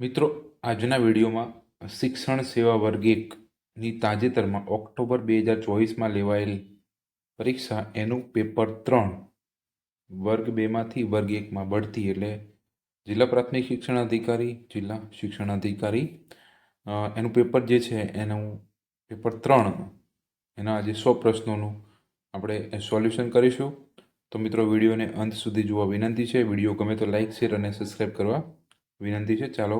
મિત્રો, આજના વિડીયોમાં શિક્ષણ સેવા વર્ગ એકની તાજેતરમાં ઓક્ટોબર બે હજાર ચોવીસમાં લેવાયેલ પરીક્ષા એનું પેપર ત્રણ વર્ગ બેમાંથી વર્ગ એકમાં બઢતી એટલે જિલ્લા પ્રાથમિક શિક્ષણ અધિકારી, જિલ્લા શિક્ષણ અધિકારી એનું પેપર જે છે એનું પેપર ત્રણ એના આજે સો પ્રશ્નોનું આપણે સોલ્યુશન કરીશું. તો મિત્રો, વિડીયોને અંત સુધી જોવા વિનંતી છે. વીડિયો ગમે તો લાઇક શેર અને સબસ્ક્રાઈબ કરવા વિનંતી છે, ચાલો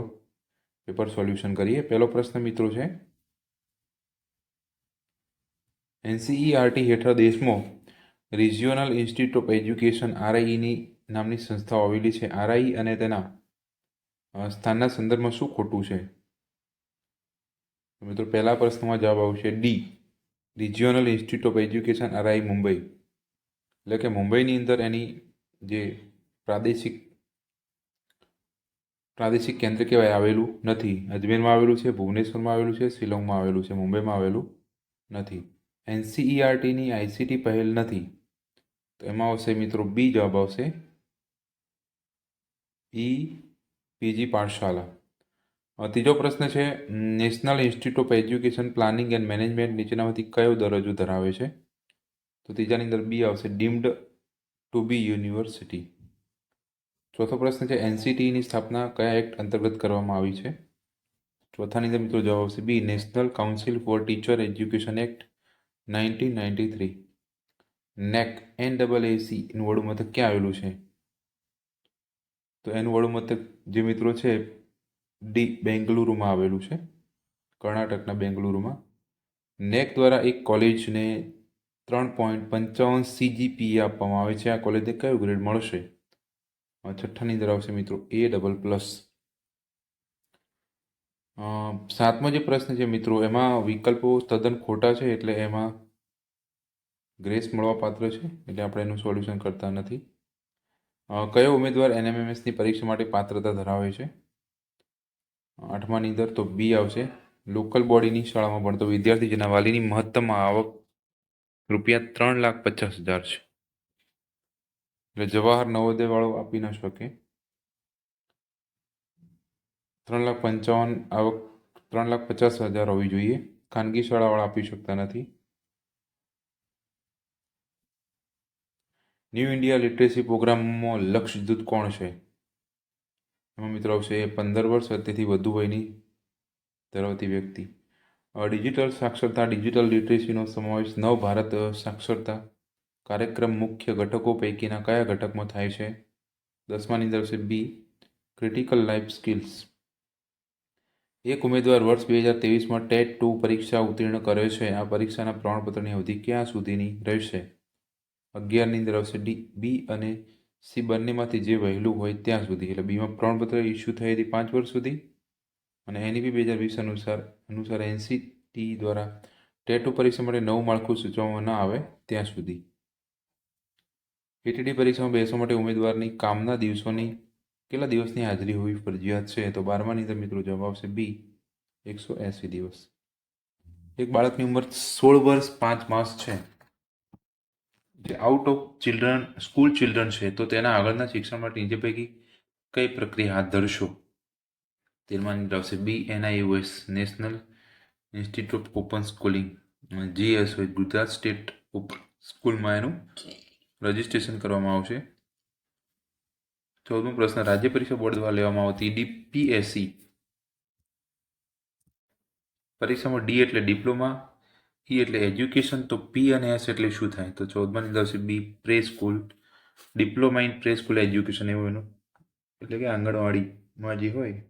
પેપર સોલ્યુશન કરીએ. પહેલો પ્રશ્ન મિત્રો છે, એનસીઈઆરટી હેઠળ દેશમાં રિજિયોનલ ઇન્સ્ટિટ્યૂટ ઓફ એજ્યુકેશન આરઆઈની નામની સંસ્થાઓ આવેલી છે. આરઆઈ અને તેના સ્થાનના સંદર્ભમાં શું ખોટું છે? મિત્રો પહેલા પ્રશ્નમાં જવાબ આવશે D regional institute of education RI Mumbai. એટલે કે મુંબઈની અંદર એની જે પ્રાદેશિક પ્રાદેશિક કેન્દ્ર કહેવાય આવેલું નથી. અજમેરમાં આવેલું છે, ભુવનેશ્વરમાં આવેલું છે, શિલોંગમાં આવેલું છે, મુંબઈમાં આવેલું નથી. એનસીઈઆરટીની આઈસીટી પહેલ નથી. તો એમાં આવશે મિત્રો બી જવાબ આવશે. ઈ પીજી પાઠશાલા ત્રીજો પ્રશ્ન છે, national institute of education planning and management નીચેનામાંથી કયો દરજ્જો ધરાવે છે? તો ત્રીજાની અંદર બી આવશે, ડીમ્ડ ટુ બી યુનિવર્સિટી. ચોથો પ્રશ્ન છે, એનસીટીની સ્થાપના કયા એક્ટ અંતર્ગત કરવામાં આવી છે? ચોથાની અંદર મિત્રો જવાબ આવશે B, national council for teacher education act nineteen ninety three. NAAC N double એસીનું વડું મથક ક્યાં આવેલું છે? તો એનું વડું મથક જે મિત્રો છે, ડી, બેંગલુરુમાં આવેલું છે, કર્ણાટકના બેંગલુરુમાં. નેક દ્વારા એક કોલેજને ત્રણ પોઈન્ટ પંચાવન સીજીપીએ આપવામાં આવે છે. આ કોલેજને કયો ગ્રેડ મળશે? છઠ્ઠાની અંદર આવશે મિત્રો એ ડબલ પ્લસ સાતમો જે પ્રશ્ન છે મિત્રો, એમાં વિકલ્પો તદ્દન ખોટા છે એટલે એમાં ગ્રેસ મળવા પાત્ર છે એટલે આપણે એનું સોલ્યુશન કરતા નથી. કયો ઉમેદવાર એનએમએમએસની પરીક્ષા માટે પાત્રતા ધરાવે છે? આઠમાની અંદર તો બી આવશે. લોકલ બોડીની શાળામાં ભણતો વિદ્યાર્થી જેના વાલીની મહત્તમ આવક રૂપિયા ત્રણ લાખ પચાસ હજાર છે. એટલે જવાહર નવોદય વાળો આપી ન શકે. ત્રણ લાખ પંચાવન આવક ત્રણ લાખ પચાસ હજાર હોવી જોઈએ. ખાનગી શાળાવાળા આપી શકતા નથી. ન્યૂ ઇન્ડિયા લિટરેસી પ્રોગ્રામમાં લક્ષ કોણ છે? એમાં મિત્રો આવશે પંદર વર્ષ તેથી વધુ વયની ધરાવતી વ્યક્તિ. ડિજિટલ સાક્ષરતા ડિજિટલ લિટરેસીનો સમાવેશ નવ ભારત સાક્ષરતા કાર્યક્રમ મુખ્ય ઘટકો પૈકીના કયા ઘટકમાં થાય છે? દસમાની અંદર છે બી ક્રિટિકલ લાઈફ સ્કિલ્સ એક ઉમેદવાર વર્ષ બે હજાર ત્રેવીસમાં ટેટ ટુ પરીક્ષા ઉત્તીર્ણ કરે છે. આ પરીક્ષાના પ્રમાણપત્રની અવધિ ક્યાં સુધીની રહેશે? અગિયારની અંદર આવશે ડી, બી અને સી બંનેમાંથી જે વહેલું હોય ત્યાં સુધી. એટલે બીમાં પ્રમાણપત્ર ઇસ્યુ થઈ હતી પાંચ વર્ષ સુધી. અને એનઈપી બે હજાર વીસ અનુસાર અનુસાર એનસીટી દ્વારા ટેટ ટુ પરીક્ષા માટે નવું માળખું સૂચવવામાં ન આવે ત્યાં સુધી. એટીડી પરીક્ષામાં બેસવા માટે ઉમેદવારની કામના દિવસોની કેટલા દિવસની હાજરી હોવી ફરજિયાત છે? તો બારમાની તો મિત્રો જવાબ આવશે બી એકસો એંસી દિવસ. એક બાળકની ઉંમર સોળ વર્ષ પાંચ માસ છે. જે out of children school children છે, તો તેના આગળના શિક્ષણ માટે નીચે પૈકી કઈ પ્રક્રિયા હાથ ધરશો? તેમાં આવશે B NIUS national institute open schooling GS હોય ગુજરાત સ્ટેટ સ્કૂલમાં એનું રજિસ્ટ્રેશન કરવામાં આવશે. ચૌદમો પ્રશ્ન, રાજ્ય પરીક્ષા બોર્ડ દ્વારા લેવામાં આવતી ડીપીએસસી પરીક્ષામાં ડી એટલે ડિપ્લોમા ઈ એટલે એજ્યુકેશન, તો પી અને એસ એટલે શું થાય? તો ચૌદમાની આવશે B preschool diploma in preschool education એવું એનું. એટલે કે આંગણવાડીમાં જે હોય,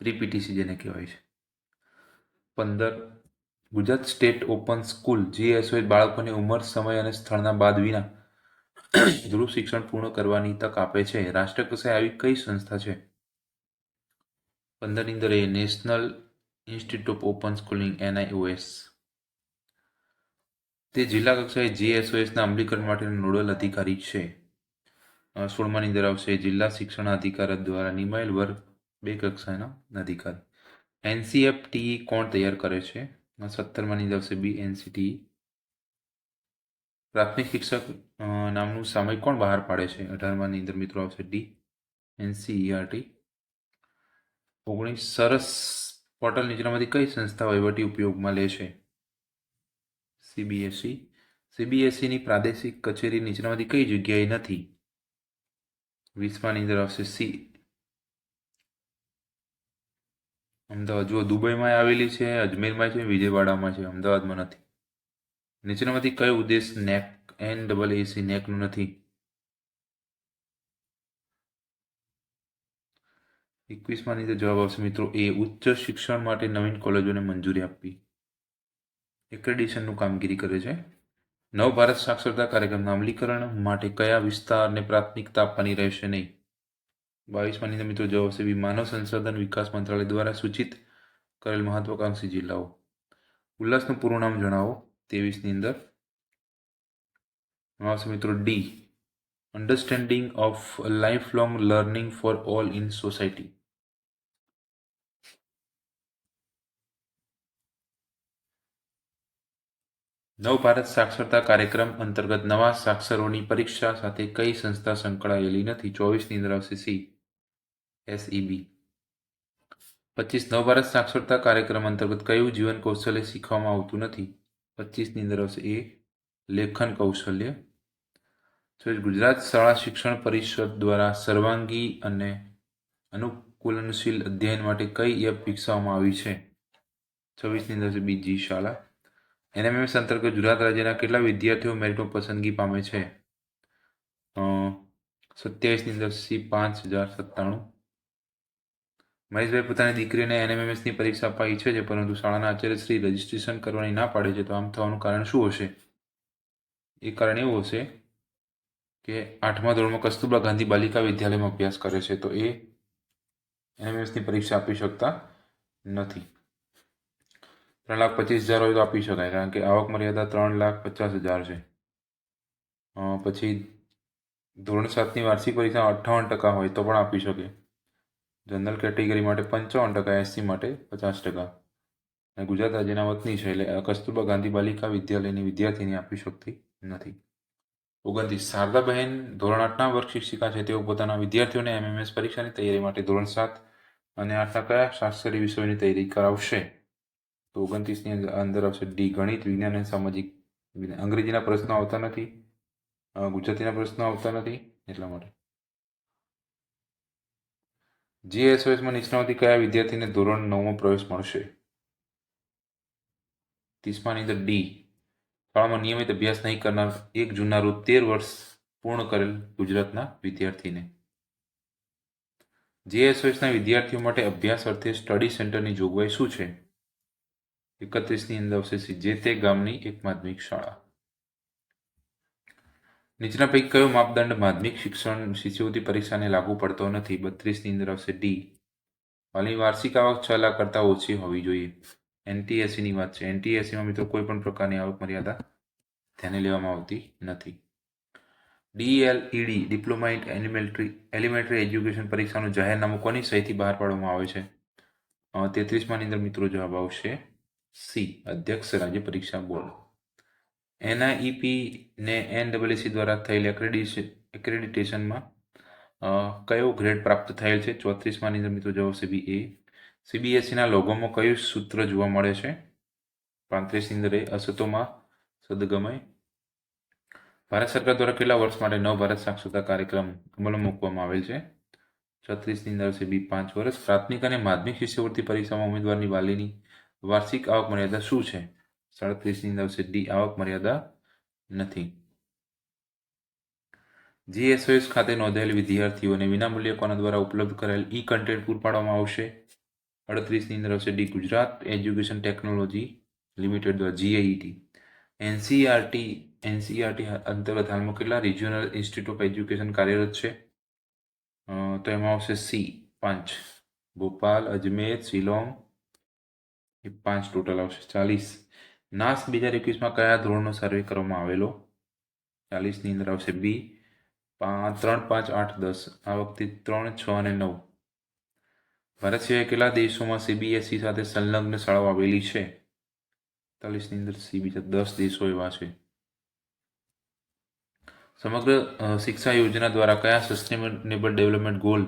પ્રીપીટીસી જેને કહેવાય છે. પંદર Gujarat state open school GSOA બાળકોને ઉંમર, સમય અને સ્થળના બાદ વિના ધ્રુવ શિક્ષણ પૂર્ણ કરવાની તક આપે છે. રાષ્ટ્રકક્ષાએ આવી કઈ સંસ્થા છે? પંદરની અંદર A national institute of open schooling NIOS તે જિલ્લા કક્ષાએ જીએસઓએસના અમલીકરણ માટેનો નોડલ અધિકારી છે. સોળમાની અંદર આવશે જિલ્લા શિક્ષણ અધિકાર દ્વારા નિમાયેલ વર્ગ બે કક્ષાના અધિકારી. એનસીએફટી કોણ તૈયાર કરે છે? સત્તરમાની નીંદ આવશે બી એનસીટી પ્રાથમિક શિક્ષક નામનું સામયિક કોણ બહાર પાડે છે? અઢારમાની અંદર મિત્રો આવશે ડી એનસીઈઆરટી ઓગણીસ, સરસ પોર્ટલ નીચેનામાંથી કઈ સંસ્થા વહીવટી ઉપયોગમાં લે છે? સીબીએસઈ સીબીએસઈની પ્રાદેશિક કચેરી નીચેનામાંથી કઈ જગ્યાએ નથી? વીસમાની અંદર આવશે સી અમદાવાદ, જુઓ, દુબઈમાં આવેલી છે, અજમેરમાં છે, વિજયવાડામાં છે, અમદાવાદમાં નથી. નીચેનામાંથી કયો ઉદ્દેશ નેક એન ડબલ એસી નેકનું નથી? એકવીસમાં નીચે જવાબ આવશે, મિત્રો, એ ઉચ્ચ શિક્ષણ માટે નવીન કોલેજોને મંજૂરી આપવી. એક્રેડિશનનું કામગીરી કરે છે. નવ ભારત સાક્ષરતા કાર્યક્રમના અમલીકરણ માટે કયા વિસ્તારને પ્રાથમિકતા આપવાની રહેશે નહીં? બાવીસમાંની અંદર મિત્રો જવાબ બી માનવ સંસાધન વિકાસ મંત્રાલય દ્વારા સૂચિત કરેલ મહત્વાકાંક્ષી જિલ્લાઓ. ઉલ્લાસનું પૂરું નામ જણાવો. ત્રેવીસની અંદર. આવશે મિત્રો. D understanding of lifelong learning for all in society Nav Bharat Saksharta કાર્યક્રમ અંતર્ગત નવા સાક્ષરોની પરીક્ષા સાથે કઈ સંસ્થા સંકળાયેલી નથી? ચોવીસની અંદર આવશે સી એસઈબી. પચીસ નવ ભારત સાક્ષરતા કાર્યક્રમ અંતર્ગત કયું જીવન કૌશલ્ય શીખવામાં આવતું નથી? પચીસની અંદર આવશે એ લેખન કૌશલ્ય. ગુજરાત શાળા શિક્ષણ પરિષદ દ્વારા સર્વાંગી અને અનુકૂલનશીલ અધ્યયન માટે કઈ એપ વિકસાવવામાં આવી છે? છવ્વીસની અંદર છે બીજી શાળા. એનએમએસ અંતર્ગત ગુજરાત રાજ્યના કેટલા વિદ્યાર્થીઓ મેરિટમાં પસંદગી પામે છે? સત્યાવીસની અંદર સી પાંચ હજાર સત્તાણું. મહેશભાઈ પોતાની દીકરીને એનએમએમએસની પરીક્ષા આપવા ઈચ્છે છે પરંતુ શાળાના આચાર્ય શ્રી રજીસ્ટ્રેશન કરવાની ના પાડે છે. તો આમ થવાનું કારણ શું હશે? એ કારણ એવું હશે કે આઠમા ધોરણમાં કસ્તુરબા ગાંધી બાલિકા વિદ્યાલયમાં અભ્યાસ કરે છે, તો એ એનએમએમએસની પરીક્ષા આપી શકતા નથી. ત્રણ લાખ પચીસ હજાર હોય તો આપી શકાય, કારણ કે આવક મર્યાદા ત્રણ લાખ પચાસ હજાર છે. પછી ધોરણ સાતની વાર્ષિક પરીક્ષા અઠ્ઠાવન ટકા હોય તો પણ આપી શકે. જનરલ કેટેગરી માટે પંચાવન ટકા એસસી માટે પચાસ ટકા. અને ગુજરાત રાજ્યના વતની છે એટલે કસ્તુરબા ગાંધી બાલિકા વિદ્યાલયની વિદ્યાર્થીની આપી શકતી નથી. ઓગણત્રીસ. શારદાબહેન ધોરણ આઠના વર્ગ શિક્ષિકા છે. તેઓ પોતાના વિદ્યાર્થીઓને એમએમએસ પરીક્ષાની તૈયારી માટે ધોરણ સાત અને આઠના કયા શાસ્ત્રીય વિષયોની તૈયારી કરાવશે? તો ઓગણત્રીસની અંદર આવશે ડી, ગણિત, વિજ્ઞાન અને સામાજિક અંગ્રેજીના પ્રશ્નો આવતા નથી. ગુજરાતીના પ્રશ્નો આવતા નથી એટલા માટે. જીએસઓએસમાં નિષ્ણાવતી કયા વિદ્યાર્થીને ધોરણ નવમાં પ્રવેશ મળશે? ત્રીસમાની અંદર ડી શાળામાં નિયમિત અભ્યાસ નહીં કરનાર એક જૂના રોજ તેર વર્ષ પૂર્ણ કરેલ ગુજરાતના વિદ્યાર્થીને. જીએસઓએસના વિદ્યાર્થીઓ માટે અભ્યાસ અર્થે સ્ટડી સેન્ટરની જોગવાઈ શું છે? એકત્રીસની અંદર આવશે જે તે ગામની એક માધ્યમિક શાળા. નીચેના પૈકી કયો માપદંડ માધ્યમિક શિક્ષણ શિષ્યવૃત્તિ પરીક્ષાને લાગુ પડતો નથી? બત્રીસની અંદર આવશે ડી વાલી વાર્ષિક આવક છ લાખ કરતાં ઓછી હોવી જોઈએ. એનટીએસસીની વાત છે. એનટીએસસીમાં મિત્રો કોઈ પણ પ્રકારની આવક મર્યાદા ધ્યાને લેવામાં આવતી નથી. DLED diploma in elementary elementary education પરીક્ષાનું જાહેરનામું કોની સહીથી બહાર પાડવામાં આવે છે? તેત્રીસમાંની અંદર મિત્રો જવાબ આવશે સી અધ્યક્ષ રાજ્ય પરીક્ષા બોર્ડ. એનઆઈઈપી ને એનડબલ્યુસી દ્વારા થયેલ એક્રેડિટેશનમાં કયો ગ્રેડ પ્રાપ્ત થયેલ છે? ચોત્રીસમાંની અંદર મિત્રો જવાબ છે બી એ સીબીએસસીના લોગોમાં કયું સૂત્ર જોવા મળે છે? પાંત્રીસની અંદર એ, અસતોમાં સદગમય. ભારત સરકાર દ્વારા કેટલા વર્ષ માટે નવ ભારત સાક્ષરતા કાર્યક્રમ અમલમાં મૂકવામાં આવેલ છે? છત્રીસની અંદર છે બી પાંચ વર્ષ. પ્રાથમિક અને માધ્યમિક શિષ્યવૃત્તિ પરીક્ષામાં ઉમેદવારની વાલીની વાર્ષિક આવક મર્યાદા શું છે? સાડત્રીસની અંદર આવક મર્યાદા નથી. જીએસઓએસ ખાતે નોંધાયેલ વિદ્યાર્થીઓને વિનામૂલ્યે કોના દ્વારા ઉપલબ્ધ કરાયેલ ઈ કન્ટેન્ટ પૂરું પાડવામાં આવશે? અડત્રીસની અંદર આવશે the Gujarat education technology limited દ્વારા જીઆઈટી એનસીઆરટી એનસીઆરટી અંતર્ગત હાલમાં કેટલા રિજિયોનલ ઇન્સ્ટિટ્યૂટ ઓફ એજ્યુકેશન કાર્યરત છે? તો એમાં આવશે સી પાંચ. ભોપાલ, અજમેર, શિલોંગ એ પાંચ ટોટલ આવશે. ચાલીસ. નાસ બે હજાર એકવીસમાં કયા ધોરણનો સર્વે કરવામાં આવેલો? ચાલીસની અંદર આવશે. બી ત્રણ, પાંચ, આઠ, દસ. આ વખતે ત્રણ, છ અને નવ. ભારત સિવાય કેટલા દેશોમાં સીબીએસઈ સાથે સંલગ્ન શાળાઓ આવેલી છે? ચાલીસની અંદર સી બીજા દસ દેશો એવા છે. સમગ્ર શિક્ષા યોજના દ્વારા કયા સસ્ટેનેબલ ડેવલપમેન્ટ ગોલ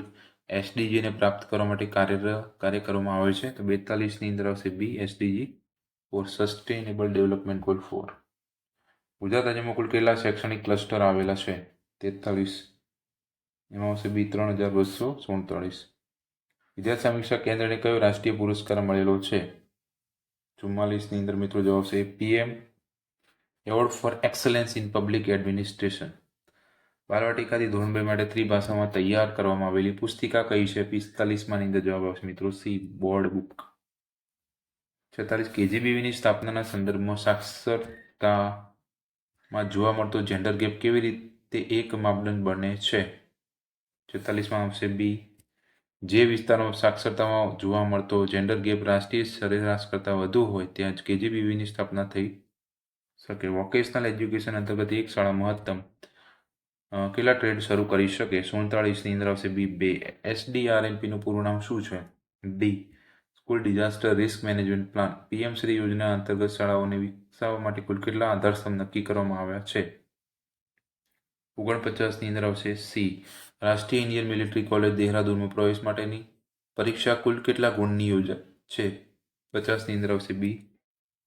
એસડીજીને પ્રાપ્ત કરવા માટે કાર્ય કાર્ય કરવામાં આવે છે? તો બેતાલીસની અંદર આવશે. B SDG four sustainable development goal four Gujarat રાજ્યમાં કુલ કેટલા શૈક્ષણિક ક્લસ્ટર આવેલા છે? તેતાલીસ. એમાં આવશે બી ત્રણ હજાર બસો સુડતાળીસ વિદ્યાર્થી સમીક્ષા કેન્દ્રને કયો રાષ્ટ્રીય પુરસ્કાર મળેલો છે? ચુમ્માલીસની અંદર મિત્રો જવાબ છે PM award for excellence in public administration. બાલવાટિકાથી ધોરણ બે માટે ત્રિભાષામાં તૈયાર કરવામાં આવેલી પુસ્તિકા કઈ છે? પિસ્તાલીસમાં અંદર જવાબ આવશે મિત્રો સી, બોર્ડ બુક. છેતાલીસ કેજીબીવીની સ્થાપનાના સંદર્ભમાં સાક્ષરતામાં જોવા મળતો જેન્ડર ગેપ કેવી રીતે એક માપદંડ બને છે? છેતાલીસમાં આવશે બી જે વિસ્તારમાં સાક્ષરતામાં જોવા મળતો જેન્ડર ગેપ રાષ્ટ્રીય સરેરાશ કરતાં વધુ હોય, ત્યાં જ કેજીબીવીની સ્થાપના થઈ શકે. વોકેશનલ એજ્યુકેશન અંતર્ગત એક શાળા મહત્તમ કેટલા ટ્રેડ શરૂ કરી શકે? સુડતાળીસની અંદર આવશે બી. બે એસડીઆરએમપીનું પૂરું નામ શું છે? D school disaster risk management plan PM યોજના અંતર્ગત શાળાઓને વિકસાવવા માટે કુલ કેટલા આધારસ્તંભ નક્કી કરવામાં આવ્યા છે? ઓગણપચાસની અંદર આવશે સી. રાષ્ટ્રીય ઇન્ડિયન મિલિટરી કોલેજ દેહરાદૂનમાં પ્રવેશ માટેની પરીક્ષા કુલ કેટલા ગુણની યોજા છે? પચાસની અંદર આવશે બી.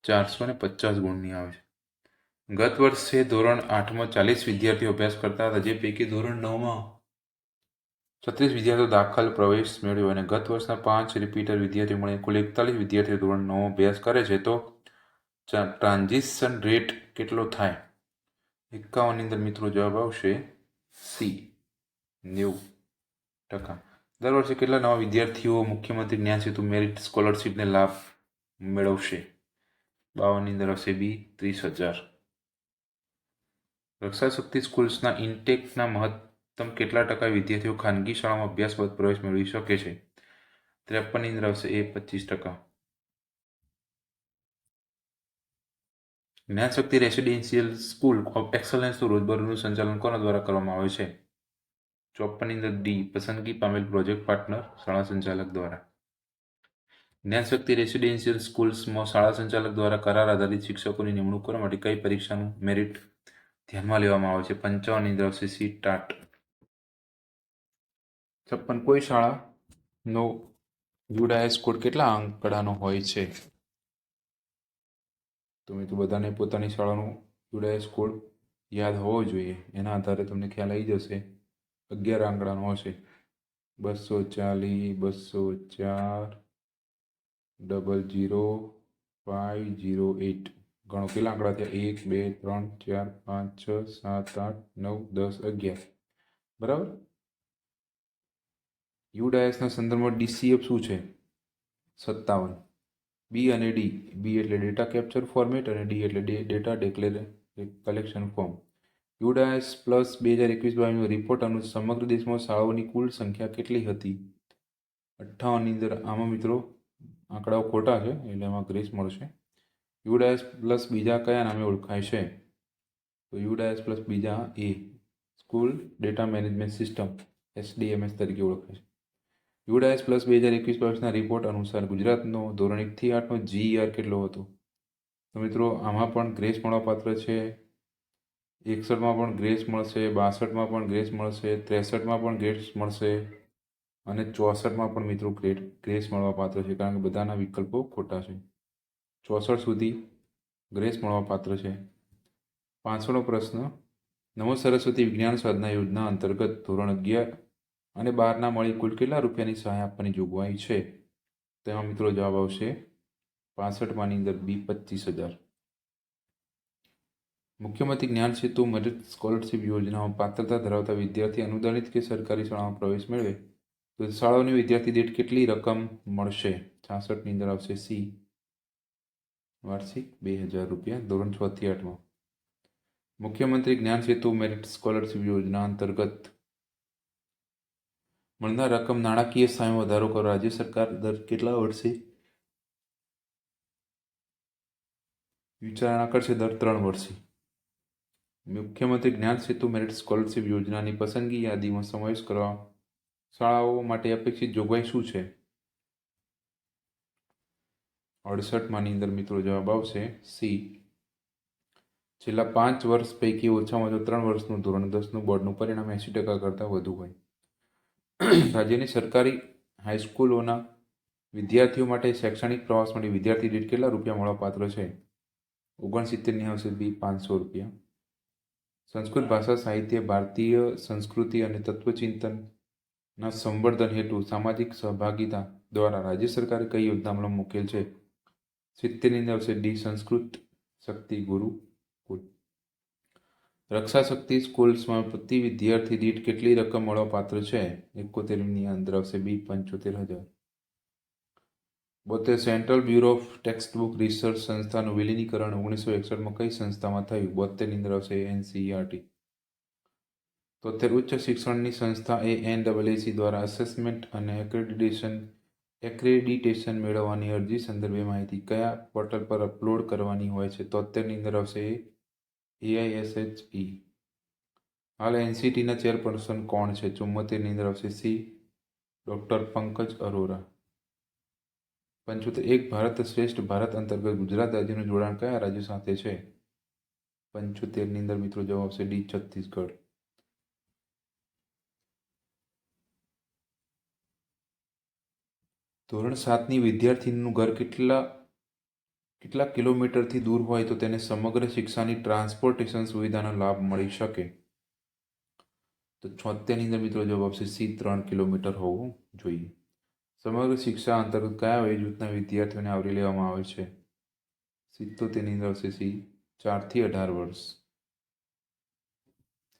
ચારસો ને પચાસ ગુણની આવે છે. ગત વર્ષે ધોરણ આઠમાં ચાલીસ વિદ્યાર્થીઓ અભ્યાસ કરતા હતા, જે પૈકી ધોરણ નવમાં છત્રીસ વિદ્યાર્થીઓ દાખલ પ્રવેશ મેળવ્યો અને ગત વર્ષના પાંચ રિપીટર વિદ્યાર્થીઓ મળીને કુલ એકતાલીસ વિદ્યાર્થીઓ ધોરણ નવમાં અભ્યાસ કરે છે. તો ટ્રાન્ઝિશન રેટ કેટલો થાય? એકાવનની અંદર મિત્રો જવાબ આવશે સી નેવું ટકા. દર વર્ષે કેટલા નવા વિદ્યાર્થીઓ મુખ્યમંત્રી ન્યાસ હેતુ મેરિટ સ્કોલરશીપને લાભ મેળવશે? બાવનની અંદર હશે બી ત્રીસ હજાર. રક્ષા શક્તિ સ્કૂલ્સના ઇન્ટેકના મહત્તમ કેટલા ટકા વિદ્યાર્થીઓ ખાનગી શાળામાં અભ્યાસ બાદ પ્રવેશ મેળવી શકે છે? ત્રેપન ઇન્દ્ર આવશે, એ પચીસ ટકા. જ્ઞાનશક્તિ રેસિડેન્શિયલ સ્કૂલ ઓફ એક્સલન્સનું રોજબરોજનું સંચાલન કોના દ્વારા કરવામાં આવે છે? ચોપનની અંદર ડી, પસંદગી પામેલ પ્રોજેક્ટ પાર્ટનર, શાળા સંચાલક દ્વારા. જ્ઞાનશક્તિ રેસિડેન્શિયલ સ્કૂલ્સમાં શાળા સંચાલક દ્વારા કરાર આધારિત શિક્ષકોની નિમણૂક કરવા માટે કઈ પરીક્ષાનું મેરિટ ધ્યાનમાં લેવામાં આવે છે? પંચાવન ઇન્દ્ર આવશે, સી, ટાટ. છપ્પન કોઈ શાળાનો યુડાએસ કોડ કેટલા આંકડાનો હોય છે? તો મિત્રો બધાને પોતાની શાળાનો યુડાએસ કોડ યાદ હોવો જોઈએ. એના આધારે તમને ખ્યાલ આવી જશે. અગિયાર આંકડાનો હશે. બસો ચાલીસ, બસો ચાર, double zero five zero eight. ગણો કેટલા આંકડા થયા? એક, બે, ત્રણ, ચાર, પાંચ, છ, સાત, આઠ, નવ, દસ, અગિયાર. બરાબર? યુડાએસના સંદર્ભમાં ડીસીએફ શું છે? સત્તાવન. બી અને ડી. બી એટલે ડેટા કેપ્ચર ફોર્મેટ અને ડી એટલે data declare collection form UDISE plus બે હજાર એકવીસ બાવીસનો રિપોર્ટ અનુસાર સમગ્ર દેશમાં શાળાઓની કુલ સંખ્યા કેટલી હતી? અઠ્ઠાવનની અંદર આમાં મિત્રો આંકડાઓ ખોટા છે, એટલે એમાં ગ્રેસ મળશે. યુડાયસ પ્લસ બીજા કયા નામે ઓળખાય છે? તો યુડાએસ પ્લસ બીજા A. School data management system, SDMS તરીકે ઓળખાય છે. યુડાએસ પ્લસ બે હજાર એકવીસ બાવીસના રિપોર્ટ અનુસાર ગુજરાતનો ધોરણ એકથી આઠનો જીઈઆર કેટલો હતો? તો મિત્રો, આમાં પણ ગ્રેસ મળવાપાત્ર છે. એકસઠમાં પણ ગ્રેસ મળશે, બાસઠમાં પણ ગ્રેસ મળશે, ત્રેસઠમાં પણ ગ્રેસ મળશે અને ચોસઠમાં પણ મિત્રો ગ્રેટ, ગ્રેસ મળવાપાત્ર છે, કારણ કે બધાના વિકલ્પો ખોટા છે. ચોસઠ સુધી ગ્રેસ મળવાપાત્ર છે. પાંચસોનો પ્રશ્ન, નમો સરસ્વતી વિજ્ઞાન સાધના યોજના અંતર્ગત ધોરણ અગિયાર અને બહારના મળી કુલ કેટલા રૂપિયાની સહાય આપવાની જોગવાઈ છે? તેમાં મિત્રો જવાબ આવશે પાસઠમાંની અંદર બી પચીસ હજાર. મુખ્યમંત્રી જ્ઞાન સેતુ મદદ સ્કોલરશિપ યોજનામાં પાત્રતા ધરાવતા વિદ્યાર્થી અનુદાનિત કે સરકારી શાળામાં પ્રવેશ મેળવે તો શાળાઓની વિદ્યાર્થી દીઠ કેટલી રકમ મળશે? છાસઠની અંદર આવશે સી. વાર્ષિક બે હજાર રૂપિયા, ધોરણ છ થી આઠમાં. મુખ્યમંત્રી જ્ઞાન સેતુ મેરિટ સ્કોલરશિપ યોજના અંતર્ગત મળનાર રકમ નાણાકીય સહાયમાં વધારો કરવા રાજ્ય સરકાર દર કેટલા વર્ષે વિચારણા કરશે? દર ત્રણ વર્ષે. મુખ્યમંત્રી જ્ઞાન સેતુ મેરિટ સ્કોલરશિપ યોજનાની પસંદગી યાદીમાં સમાવેશ કરવા શાળાઓ માટે અપેક્ષિત જોગવાઈ શું છે? અડસઠમાંની અંદર મિત્રો જવાબ આવશે સી. છેલ્લા પાંચ વર્ષ પૈકી ઓછામાં ઓછા ત્રણ વર્ષનું ધોરણ દસનું બોર્ડનું પરિણામ એંસી ટકા કરતાં વધુ હોય. રાજ્યની સરકારી હાઈસ્કૂલોના વિદ્યાર્થીઓ માટે શૈક્ષણિક પ્રવાસ માટે વિદ્યાર્થી દીઠ કેટલા રૂપિયા મળવાપાત્ર છે? ઓગણસિત્તેરની આવશે બી, પાંચસો રૂપિયા. સંસ્કૃત ભાષા, સાહિત્ય, ભારતીય સંસ્કૃતિ અને તત્વચિંતનના સંવર્ધન હેતુ સામાજિક સહભાગિતા દ્વારા રાજ્ય સરકારે કઈ યોજના અમલમાં મૂકેલ છે? સિત્તેરની આવશે ડી, સંસ્કૃત શક્તિ ગુરુકુલ રક્ષા શક્તિ સ્કૂલ્સમાં પ્રતિ વિદ્યાર્થી દીઠ કેટલી રકમ મળવાપાત્ર છે? એકોતેરની અંદર આવશે બી પંચોતેર હજાર. બોતેર central bureau of textbook research સંસ્થાનું વિલીનીકરણ ઓગણીસો એકસઠમાં કઈ સંસ્થામાં થયું? બોતેરની અંદર આવશે એનસીઈઆરટી તોતેર ઉચ્ચ શિક્ષણની સંસ્થા એ એન ડબલએસી દ્વારા અસેસમેન્ટ અને એક્રેડિટેશન એક્રેડિટેશન મેળવવાની અરજી સંદર્ભે માહિતી કયા પોર્ટલ પર અપલોડ કરવાની હોય છે? તોતેરની અંદર આવશે એઆઈએસએચઈ હાલ એનસીટીના ચેરપર્સન કોણ છે? ચુમ્મોતેરની અંદર આવશે સી ડૉક્ટર પંકજ અરોરા. પંચોતેર, એક ભારત શ્રેષ્ઠ ભારત અંતર્ગત ગુજરાત રાજ્યનું જોડાણ કયા રાજ્યો સાથે છે? પંચોતેરની અંદર મિત્રો જવાબ આવશે ડી, છત્તીસગઢ. ધોરણ સાતની વિદ્યાર્થીનું ઘર કેટલા કેટલા કિલોમીટરથી દૂર હોય તો તેને સમગ્ર શિક્ષાની ટ્રાન્સપોર્ટેશન સુવિધાનો લાભ મળી શકે. તો છોતેરની અંદર મિત્રો જવાબ આવશે સી, ત્રણ કિલોમીટર હોવું જોઈએ. સમગ્ર શિક્ષા અંતર્ગત કયા વય જૂથના વિદ્યાર્થીઓને આવરી લેવામાં આવે છે? સિત્તોતેરની અંદર આવશે સી, ચારથી અઢાર વર્ષ.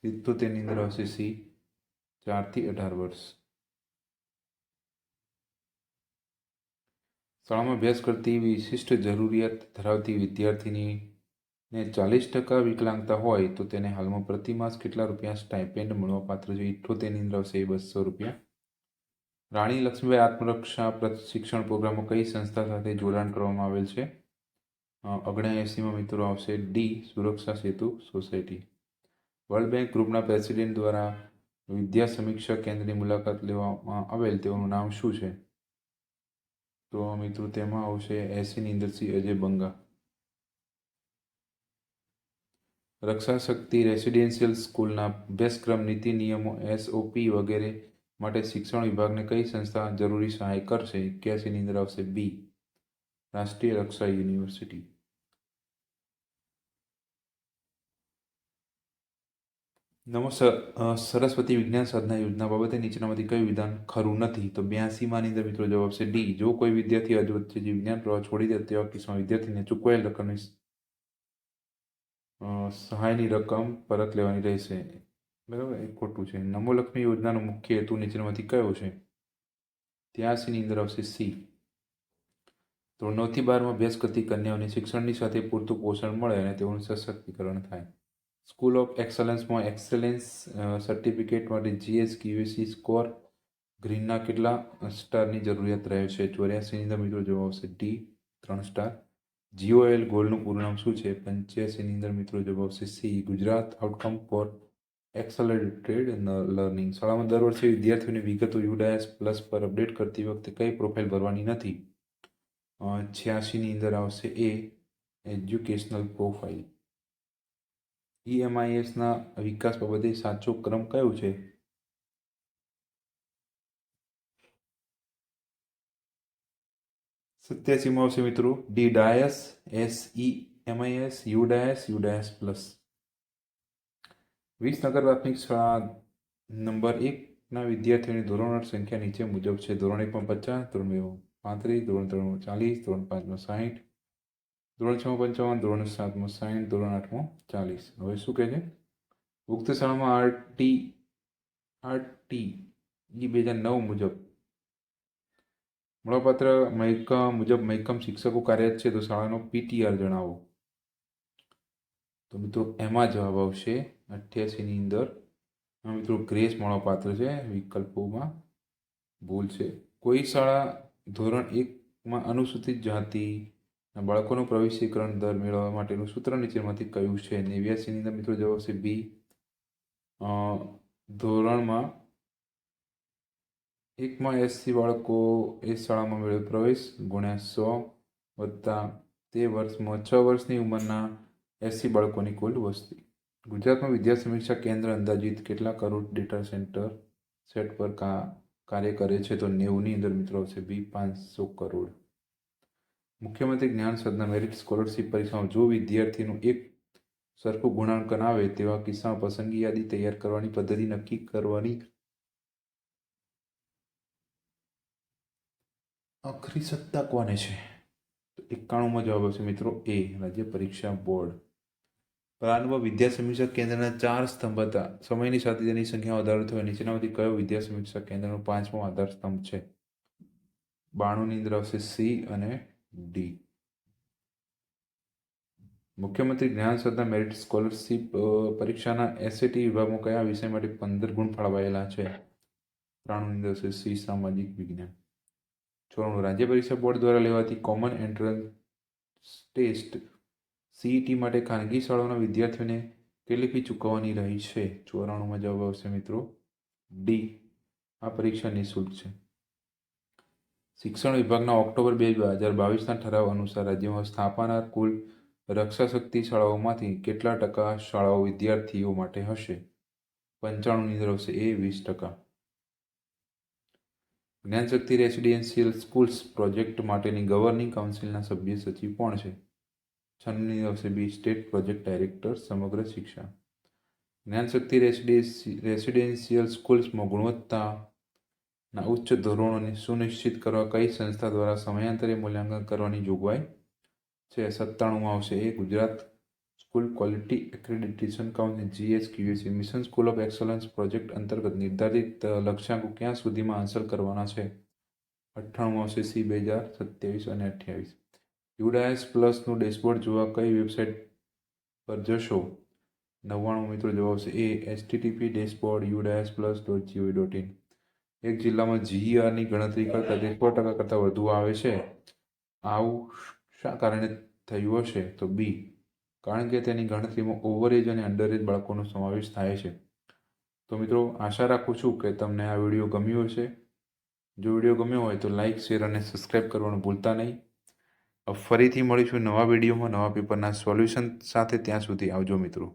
સિત્તોતેરની અંદર આવશે સી, ચારથી અઢાર વર્ષ. શાળામાં અભ્યાસ કરતી વિશિષ્ટ જરૂરિયાત ધરાવતી વિદ્યાર્થીની ને ચાલીસ ટકા વિકલાંગતા હોય તો તેને હાલમાં પ્રતિ માસ કેટલા રૂપિયા સ્ટાઇપેન્ડ મળવાપાત્ર જોઈએ ઇઠ્ઠોતેરની અંદર આવશે બસો રૂપિયા. રાણી લક્ષ્મીબાઈ આત્મરક્ષા પ્રશિક્ષણ પ્રોગ્રામમાં કઈ સંસ્થા સાથે જોડાણ કરવામાં આવેલ છે? ઓગણએંસીમાં મિત્રો આવશે D, Suraksha Setu society. World bank ગ્રુપના પ્રેસિડેન્ટ દ્વારા વિદ્યા સમીક્ષા કેન્દ્રની મુલાકાત લેવામાં આવેલ, તેઓનું નામ શું છે? તો મિત્રો, તેમાં આવશે એસીની અંદર અજય બંગા. રક્ષા શક્તિ રેસિડેન્શિયલ સ્કૂલના અભ્યાસક્રમ, નીતિ નિયમો, એસઓપી વગેરે માટે શિક્ષણ વિભાગને કઈ સંસ્થા જરૂરી સહાય કરશે? એક્યાસીની અંદર આવશે બી. રાષ્ટ્રીય રક્ષા યુનિવર્સિટી. નમો સરસ્વતી વિજ્ઞાન સાધના યોજના બાબતે નીચેનામાંથી કયું વિધાન ખરું નથી? તો બ્યાસીમાંની અંદર મિત્રો જવાબ છે ડી. જો કોઈ વિદ્યાર્થી હજુ વચ્ચે જે વિજ્ઞાન પ્રવાહ છોડી દે તેવા કિસ્સામાં વિદ્યાર્થીને ચૂકવાયેલ રકમની સહાયની રકમ પરત લેવાની રહેશે. બરાબર? એ ખોટું છે. નમોલક્ષ્મી યોજનાનો મુખ્ય હેતુ નીચેનામાંથી કયો છે? ત્યાસીની અંદર આવશે સી. તો નવથી બારમાં અભ્યાસ કરતી કન્યાઓને શિક્ષણની સાથે પૂરતું પોષણ મળે અને તેઓનું સશક્તિકરણ થાય. સ્કૂલ ઓફ એક્સલન્સમાં એક્સેલન્સ સર્ટિફિકેટ માટે જીએસ ક્યુએસી સ્કોર ગ્રીનના કેટલા સ્ટારની જરૂરિયાત રહે છે? ચોર્યાસીની અંદર મિત્રો જવાબ આવશે ડી ત્રણ સ્ટાર જીઓએલ ગોલ્ડનું પૂરું નામ શું છે? પંચ્યાસીની અંદર મિત્રો જવાબ આવશે C Gujarat outcome for accelerated learning શાળામાં દર વર્ષે વિદ્યાર્થીઓની વિગતો યુડાએસ પ્લસ પર અપડેટ કરતી વખતે કઈ પ્રોફાઇલ ભરવાની નથી? છ્યાસીની અંદર આવશે એ એજ્યુકેશનલ પ્રોફાઇલ ઈએમઆઈએસના વિકાસ બાબતે સાચો ક્રમ કયો છે? સત્યાસીમાં આવશે મિત્રો. D DISE S E MIS U DISE U DISE plus Visnagar પ્રાથમિક શાળા નંબર એકના વિદ્યાર્થીઓની ધોરણ સંખ્યા નીચે મુજબ છે. ધોરણ એકમાં પચાસ, ધોરણ બે પાંત્રીસ, ધોરણ ત્રણમાં ચાલીસ, ધોરણ પાંચમાં સાહીઠ ધોરણ છમાં પંચાવન, ધોરણ સાતમાં સાહીઠ ધોરણ આઠમાં ચાલીસ. હવે શું કહે છે? ઉક્ત શાળામાં આરટી આરટી ઈ બે હજાર નવ મુજબ મળપાત્ર મહેકમ મુજબ મહેકમ શિક્ષકો કાર્યરત છે તો શાળાનો પીટીઆર જણાવો. તો મિત્રો એમાં જવાબ આવશે અઠ્યાસીની અંદર. મિત્રો, ગ્રેસ મળપાત્ર છે, વિકલ્પોમાં ભૂલ છે. કોઈ શાળા ધોરણ એકમાં અનુસૂચિત જાતિ બાળકોનું પ્રવેશીકરણ દર મેળવવા માટેનું સૂત્ર નીચેમાંથી કયું છે? નેવ્યાસીની અંદર મિત્રો જવાબ છે બી. ધોરણમાં એકમાં એસસી બાળકો એ શાળામાં મેળવે પ્રવેશ ગુણ્યા સો વત્તા તે વર્ષમાં છ વર્ષની ઉંમરના એસસી બાળકોની કુલ વસ્તી. ગુજરાતમાં વિદ્યા સમીક્ષા કેન્દ્ર અંદાજિત કેટલા કરોડ ડેટા સેન્ટર સેટ પર કાર્ય કરે છે? તો નેવુંની અંદર મિત્રો આવશે બી, પાંચસો કરોડ. મુખ્યમંત્રી જ્ઞાન સદના મેરિટ સ્કોલરશિપ પરીક્ષામાં જો વિદ્યાર્થીનું એક સરખું ગુણાંકન આવે તેવા કિસ્સામાં પસંદગી યાદી તૈયાર કરવાની પદ્ધતિ નક્કી કરવાની આખરી સત્તા કોને છે? તો એકાણુંમાં જવાબ આવશે મિત્રો એ, રાજ્ય પરીક્ષા બોર્ડ. પ્રારંભ વિદ્યા સમીક્ષા કેન્દ્રના ચાર સ્તંભ હતા. સમયની સાથે તેની સંખ્યામાં વધારો થયો, નીચેનામાંથી કયો વિદ્યા સમીક્ષા કેન્દ્રનો પાંચમો આધાર સ્તંભ છે? બાણુંની અંદર આવશે સી અને ડી. મુખ્યમંત્રી જ્ઞાન સદના મેરિટ સ્કોલરશિપ પરીક્ષાના એસએટી વિભાગમાં કયા વિષય માટે પંદર ગુણ ફાળવાયેલા છે? ત્રાણું દિવસે સી, સામાજિક વિજ્ઞાન. ચોરાણું, રાજ્ય પરીક્ષા બોર્ડ દ્વારા લેવાતી કોમન એન્ટ્રન્સ ટેસ્ટ સીઈટી માટે ખાનગી શાળાઓના વિદ્યાર્થીઓને કેટલી ફી ચૂકવવાની રહી છે? ચોરાણુંમાં જવાબ આવશે મિત્રો ડી. આ પરીક્ષા નિઃશુલ્ક છે. શિક્ષણ વિભાગના ઓક્ટોબર બે હજાર બાવીસના ઠરાવ અનુસાર રાજ્યમાં સ્થાપનાર કુલ રક્ષાશક્તિ શાળાઓમાંથી કેટલા ટકા શાળાઓ વિદ્યાર્થીઓ માટે હશે? પંચાણુંની અંદર આવશે એ વીસ ટકા. જ્ઞાનશક્તિ રેસિડેન્શિયલ સ્કૂલ્સ પ્રોજેક્ટ માટેની ગવર્નિંગ કાઉન્સિલના સભ્ય સચિવ કોણ છે? છન્નુની આવશે બી, state project director, Samagra Shiksha Gyanshakti residential સ્કૂલ્સમાં ગુણવત્તાના ઉચ્ચ ધોરણોને સુનિશ્ચિત કરવા કઈ સંસ્થા દ્વારા સમયાંતરે મૂલ્યાંકન કરવાની જોગવાઈ છે? સત્તાણુંમાં આવશે. A Gujarat school quality accreditation council GSQAC mission school of excellence project અંતર્ગત નિર્ધારિત લક્ષ્યાંકો ક્યાં સુધીમાં હાંસલ કરવાના છે? અઠ્ઠાણું આવશે સી, બે હજાર સત્યાવીસ અને અઠ્યાવીસ. યુડાયસ પ્લસનું ડેશબોર્ડ જોવા કઈ વેબસાઇટ પર જશો? નવ્વાણું મિત્રો જવાબ આવશે. A, HTTP dashboard UDISE plus dot gov dot in. એક જિલ્લામાં જીઆરની ગણતરી કરતાં ત્રેપન ટકા કરતાં વધુ આવે છે. આવું શા કારણે થયું હશે? તો બી, કારણ કે તેની ગણતરીમાં ઓવરેજ અને અંડરેજ બાળકોનો સમાવેશ થાય છે. તો મિત્રો, આશા રાખું છું કે તમને આ વીડિયો ગમ્યો હશે. જો વીડિયો ગમ્યો હોય તો લાઇક શેર અને સબસ્ક્રાઈબ કરવાનું ભૂલતા નહીં. ફરીથી મળીશું નવા વિડીયોમાં નવા પેપરના સોલ્યુશન સાથે. ત્યાં સુધી આવજો મિત્રો.